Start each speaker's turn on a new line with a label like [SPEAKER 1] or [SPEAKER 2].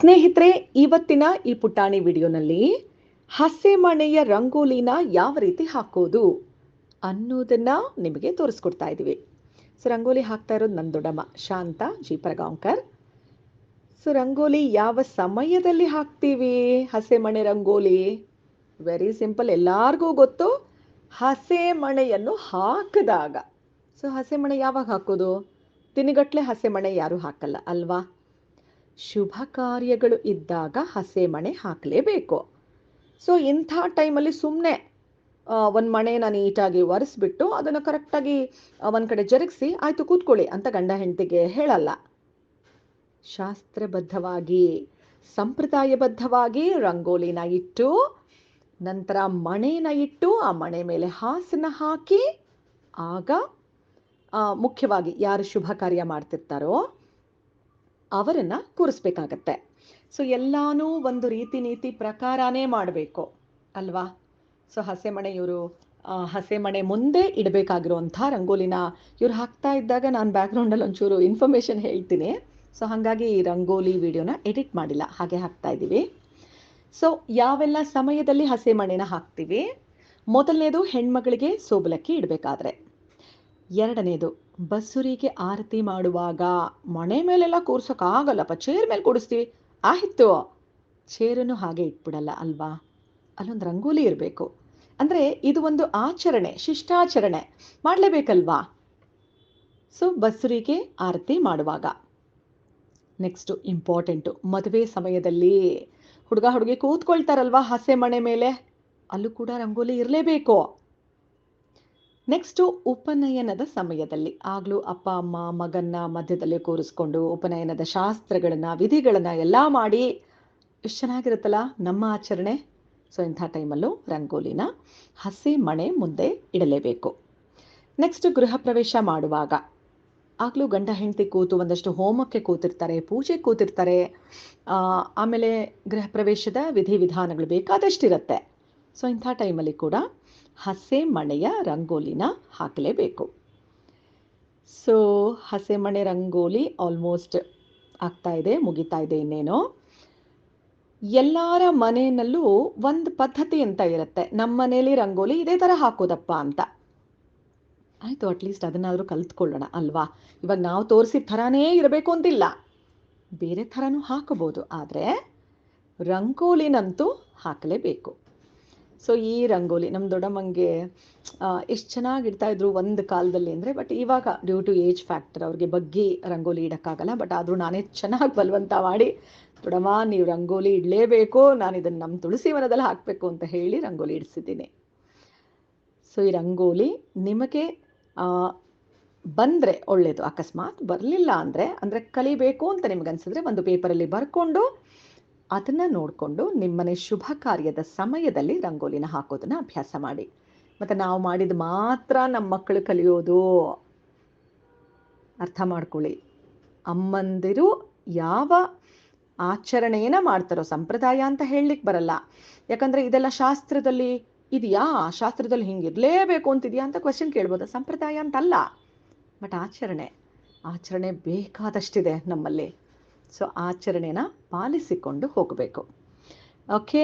[SPEAKER 1] ಸ್ನೇಹಿತರೆ, ಇವತ್ತಿನ ಈ ಪುಟಾಣಿ ವಿಡಿಯೋನಲ್ಲಿ ಹಸೆಮಣೆಯ ರಂಗೋಲಿನ ಯಾವ ರೀತಿ ಹಾಕೋದು ಅನ್ನೋದನ್ನ ನಿಮಗೆ ತೋರಿಸ್ಕೊಡ್ತಾ ಇದ್ದೀವಿ. ಸೊ, ರಂಗೋಲಿ ಹಾಕ್ತಾ ಇರೋದು ನನ್ನ ದೊಡ್ಡಮ್ಮ, ಶಾಂತ ಜಿ ಪ್ರಗಾಂಕರ್ ಸೊ, ರಂಗೋಲಿ ಯಾವ ಸಮಯದಲ್ಲಿ ಹಾಕ್ತೀವಿ ಹಸೆಮಣೆ ರಂಗೋಲಿ? ವೆರಿ ಸಿಂಪಲ್ ಎಲ್ಲಾರ್ಗೂ ಗೊತ್ತು. ಹಸೆಮಣೆಯನ್ನು ಹಾಕಿದಾಗ. ಸೊ ಹಸೆಮಣೆ ಯಾವಾಗ ಹಾಕೋದು? ತಿನಿಗಟ್ಲೆ ಹಸೆಮಣೆ ಯಾರು ಹಾಕಲ್ಲ, ಅಲ್ವಾ? ಶುಭ ಕಾರ್ಯಗಳು ಇದ್ದಾಗ ಹಸೆ ಮಣೆ ಹಾಕಲೇಬೇಕು. ಸೊ ಇಂಥ ಟೈಮಲ್ಲಿ ಸುಮ್ಮನೆ ಒಂದು ಮಣೆನ ನೀಟಾಗಿ ಒರೆಸ್ಬಿಟ್ಟು ಅದನ್ನು ಕರೆಕ್ಟಾಗಿ ಒಂದು ಕಡೆ ಜರುಗಿಸಿ ಆಯಿತು ಕೂತ್ಕೊಳ್ಳಿ ಅಂತ ಗಂಡ ಹೆಂಡತಿಗೆ ಹೇಳಲ್ಲ. ಶಾಸ್ತ್ರಬದ್ಧವಾಗಿ, ಸಂಪ್ರದಾಯಬದ್ಧವಾಗಿ ರಂಗೋಲಿನ ಇಟ್ಟು, ನಂತರ ಮಣೆನ ಇಟ್ಟು ಆ ಮಣೆ ಮೇಲೆ ಹಾಸನ ಹಾಕಿ, ಆಗ ಮುಖ್ಯವಾಗಿ ಯಾರು ಶುಭ ಕಾರ್ಯ ಮಾಡ್ತಿರ್ತಾರೋ ಅವರನ್ನ ಕೂರಿಸ್ಬೇಕಾಗತ್ತೆ. ಸೊ ಎಲ್ಲಾನು ಒಂದು ರೀತಿ ನೀತಿ ಪ್ರಕಾರನೇ ಮಾಡಬೇಕು, ಅಲ್ವಾ? ಸೊ ಹಸೆಮಣೆ ಇವರು ಹಸೆಮಣೆ ಮುಂದೆ ಇಡಬೇಕಾಗಿರುವಂಥ ರಂಗೋಲಿನ ಇವ್ರು ಹಾಕ್ತಾ ಇದ್ದಾಗ ನಾನು ಬ್ಯಾಕ್ಗ್ರೌಂಡಲ್ಲಿ ಒಂಚೂರು ಇನ್ಫಾರ್ಮೇಷನ್ ಹೇಳ್ತೀನಿ. ಸೊ ಹಾಗಾಗಿ ಈ ರಂಗೋಲಿ ವಿಡಿಯೋನ ಎಡಿಟ್ ಮಾಡಿಲ್ಲ, ಹಾಗೆ ಹಾಕ್ತಾ ಇದ್ದೀವಿ ಸೊ ಯಾವೆಲ್ಲ ಸಮಯದಲ್ಲಿ ಹಸೆಮಣೆನ ಹಾಕ್ತೀವಿ? ಮೊದಲನೇದು ಹೆಣ್ಮಗಳಿಗೆ ಸೋಬಲಕ್ಕಿ ಇಡಬೇಕಾದ್ರೆ. ಎರಡನೇದು ಬಸುರಿಗೆ ಆರತಿ ಮಾಡುವಾಗ ಮಣೆ ಮೇಲೆಲ್ಲ ಕೂರ್ಸೋಕ್ಕಾಗಲ್ಲಪ್ಪ ಚೇರ್ ಮೇಲೆ ಕೂಡಿಸ್ತೀವಿ. ಆಯಿತು. ಚೇರನ್ನು ಹಾಗೆ ಇಟ್ಬಿಡಲ್ಲ ಅಲ್ವಾ? ಅಲ್ಲೊಂದು ರಂಗೋಲಿ ಇರಬೇಕು. ಅಂದರೆ ಇದು ಒಂದು ಆಚರಣೆ, ಶಿಷ್ಟಾಚರಣೆ. ಮಾಡಲೇಬೇಕಲ್ವಾ? ಸೊ ಬಸುರಿಗೆ ಆರತಿ ಮಾಡುವಾಗ. ನೆಕ್ಸ್ಟು ಇಂಪಾರ್ಟೆಂಟು ಮದುವೆ ಸಮಯದಲ್ಲಿ ಹುಡುಗ ಹುಡುಗಿ ಕೂತ್ಕೊಳ್ತಾರಲ್ವಾ ಹಸೆ ಮಣೆ ಮೇಲೆ? ಅಲ್ಲೂ ಕೂಡ ರಂಗೋಲಿ ಇರಲೇಬೇಕು. ನೆಕ್ಸ್ಟು ಉಪನಯನದ ಸಮಯದಲ್ಲಿ ಆಗಲೂ ಅಪ್ಪ, ಅಮ್ಮ, ಮಗನ್ನ ಮಧ್ಯದಲ್ಲಿ ಕೂರಿಸ್ಕೊಂಡು ಉಪನಯನದ ಶಾಸ್ತ್ರಗಳನ್ನ, ವಿಧಿಗಳನ್ನ ಎಲ್ಲ ಮಾಡಿ ಎಷ್ಟು ಚೆನ್ನಾಗಿರುತ್ತಲ್ಲ? ನಮ್ಮ ಆಚರಣೆ. ಸೊ ಇಂಥ ಟೈಮಲ್ಲೂ ರಂಗೋಲಿನ ಹಸಿ ಮಣೆ ಮುಂದೆ ಇಡಲೇಬೇಕು. ನೆಕ್ಸ್ಟ್ ಗೃಹ ಪ್ರವೇಶ ಮಾಡುವಾಗ. ಆಗಲೂ ಗಂಡ, ಹೆಂಡತಿ ಕೂತು ಒಂದಷ್ಟು ಹೋಮಕ್ಕೆ ಕೂತಿರ್ತಾರೆ, ಪೂಜೆ ಕೂತಿರ್ತಾರೆ. ಆಮೇಲೆ ಗೃಹ ಪ್ರವೇಶದ ವಿಧಿವಿಧಾನಗಳು ಬೇಕಾದಷ್ಟಿರುತ್ತೆ. ಸೊ ಇಂಥ ಟೈಮಲ್ಲಿ ಕೂಡ ಹಸೆ ಮಣೆಯ ರಂಗೋಲಿನ ಹಾಕಲೇಬೇಕು. ಸೊ ಹಸೆ ಮಣೆ ರಂಗೋಲಿ ಆಲ್ಮೋಸ್ಟ್ ಆಗ್ತಾ ಇದೆ, ಮುಗಿತಾ ಇದೆ ಇನ್ನೇನೋ. ಎಲ್ಲರ ಮನೆಯಲ್ಲೂ ಒಂದು ಪದ್ಧತಿ ಅಂತ ಇರುತ್ತೆ ನಮ್ಮ ಮನೇಲಿ ರಂಗೋಲಿ ಇದೇ ಥರ ಹಾಕೋದಪ್ಪ ಅಂತ. ಆಯಿತು ಅಟ್ಲೀಸ್ಟ್ ಅದನ್ನಾದರೂ ಕಲ್ತ್ಕೊಳ್ಳೋಣ ಅಲ್ವಾ? ಇವಾಗ ನಾವು ತೋರಿಸಿದ ಥರನೇ ಇರಬೇಕು ಅಂತಿಲ್ಲ. ಬೇರೆ ಥರನೂ ಹಾಕಬಹುದು, ಆದರೆ ರಂಗೋಲಿನಂತೂ ಹಾಕಲೇಬೇಕು. ಸೊ ಈ ರಂಗೋಲಿ ನಮ್ಮ ದೊಡ್ಡಮ್ಮಂಗೆ ಎಷ್ಟು ಚೆನ್ನಾಗಿ ಇಡ್ತಾ ಇದ್ರು ಒಂದು ಕಾಲದಲ್ಲಿ ಅಂದರೆ ಬಟ್ ಇವಾಗ ಡ್ಯೂ ಟು ಏಜ್ ಫ್ಯಾಕ್ಟರ್ ಅವ್ರಿಗೆ ಬಗ್ಗಿ ರಂಗೋಲಿ ಇಡೋಕ್ಕಾಗಲ್ಲ ಬಟ್ ಆದರೂ ನಾನೇ ಚೆನ್ನಾಗಿ ಬಲವಂತ ಮಾಡಿ, ದೊಡ್ಡಮ್ಮ, ನೀವು ರಂಗೋಲಿ ಇಡಲೇಬೇಕು, ನಾನು ಇದನ್ನು ನಮ್ಮ ತುಳಸಿ ವನದಲ್ಲಿ ಹಾಕಬೇಕು ಅಂತ ಹೇಳಿ ರಂಗೋಲಿ ಇಡಿಸಿದ್ದೀನಿ. ಸೊ ಈ ರಂಗೋಲಿ ನಿಮಗೆ ಬಂದರೆ ಒಳ್ಳೆಯದು ಅಕಸ್ಮಾತ್ ಬರಲಿಲ್ಲ ಅಂದರೆ ಅಂದರೆ ಕಲಿಬೇಕು ಅಂತ ನಿಮ್ಗೆ ಅನ್ಸಿದ್ರೆ ಒಂದು ಪೇಪರಲ್ಲಿ ಬರ್ಕೊಂಡು ಅದನ್ನು ನೋಡಿಕೊಂಡು ನಿಮ್ಮನೆ ಶುಭ ಕಾರ್ಯದ ಸಮಯದಲ್ಲಿ ರಂಗೋಲಿನ ಹಾಕೋದನ್ನು ಅಭ್ಯಾಸ ಮಾಡಿ. ಮತ್ತು ನಾವು ಮಾಡಿದ ಮಾತ್ರ ನಮ್ಮ ಮಕ್ಕಳು ಕಲಿಯೋದು. ಅರ್ಥ ಮಾಡ್ಕೊಳ್ಳಿ. ಅಮ್ಮಂದಿರು ಯಾವ ಆಚರಣೆಯನ್ನ ಮಾಡ್ತಾರೋ, ಸಂಪ್ರದಾಯ ಅಂತ ಹೇಳಲಿಕ್ಕೆ ಬರಲ್ಲ. ಯಾಕಂದರೆ ಇದೆಲ್ಲ ಶಾಸ್ತ್ರದಲ್ಲಿ ಇದೆಯಾ? ಶಾಸ್ತ್ರದಲ್ಲಿ ಹಿಂಗಿರಲೇಬೇಕು ಅಂತಿದೆಯಾ ಅಂತ ಕ್ವಶನ್ ಕೇಳ್ಬೋದು? ಸಂಪ್ರದಾಯ ಅಂತಲ್ಲ. ಬಟ್ ಆಚರಣೆ ಆಚರಣೆ ಬೇಕಾದಷ್ಟಿದೆ ನಮ್ಮಲ್ಲಿ. ಸೊ ಆಚರಣೆನ ಪಾಲಿಸಿಕೊಂಡು ಹೋಗಬೇಕು. ಓಕೆ